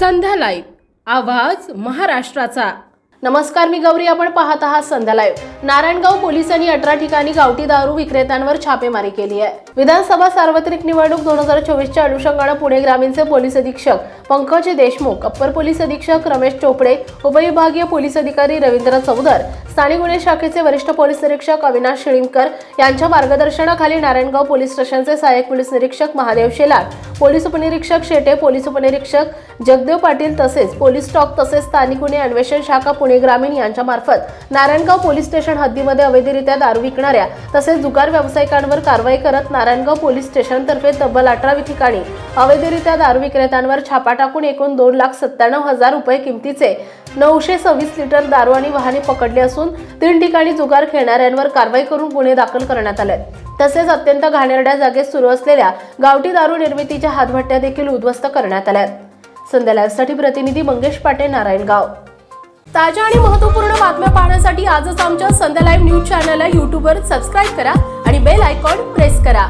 संध्या live. आवाज महाराष्ट्राचा. नमस्कार मी गौरी. आपण पाहत आहात संध्या लाईव्ह. नारायणगाव पोलिसांनी अठरा ठिकाणी गावठी दारू विक्रेत्यांवर छापेमारी केली आहे. विधानसभा सार्वत्रिक निवडणूक दोन हजार चोवीसच्या अनुषंगानं पुणे ग्रामीणचे पोलीस अधीक्षक पंकज देशमुख अप्पर पोलीस अधीक्षक रमेश चोपडे उपविभागीय पोलीस अधिकारी रवींद्र चौधर स्थानिक गुन्हे शाखेचे वरिष्ठ पोलीस निरीक्षक अविनाश शिळीमकर यांच्या मार्गदर्शनाखाली नारायणगाव पोलीस स्टेशनचे सहाय्यक पोलीस निरीक्षक महादेव शेलार पोलीस उपनिरीक्षक शेटे पोलीस उपनिरीक्षक जगदेव पाटील तसेच पोलीस स्टॉक तसेच स्थानिक गुन्हे अन्वेषण शाखा पुणे ग्रामीण यांच्या मार्फत नारायणगाव पोलीस स्टेशन हद्दीमध्ये अवैधरित्या दारू विकणाऱ्या तसेच जुगार व्यावसायिकांवर कारवाई करत नारायणगाव पोलीस स्टेशनतर्फे तब्बल अठरावी ठिकाणी अवैधरित्या दारू विक्रेत्यांवर छापा टाकून एकूण दोन लाख सत्त्याण्णव हजार रुपये किमतीचे नऊशे सव्वीस लिटर दारू आणि वाहने पकडली असून तीन ठिकाणी जुगार खेळणाऱ्यांवर कारवाई करून गुन्हे दाखल करण्यात आले तसेच अत्यंत घाणेरड्या जागेत सुरू असलेल्या गावठी दारू निर्मितीच्या हातभट्ट्या देखील उद्ध्वस्त करण्यात आल्या संध्या लाईव्हसाठी प्रतिनिधी मंगेश पाटे नारायणगाव ताज्या आणि महत्त्वपूर्ण बातम्या पाहण्यासाठी आजच आमच्या संध्या लाईव्ह न्यूज चॅनलला यूट्यूबवर सबस्क्राईब करा आणि बेल आयकॉन प्रेस करा.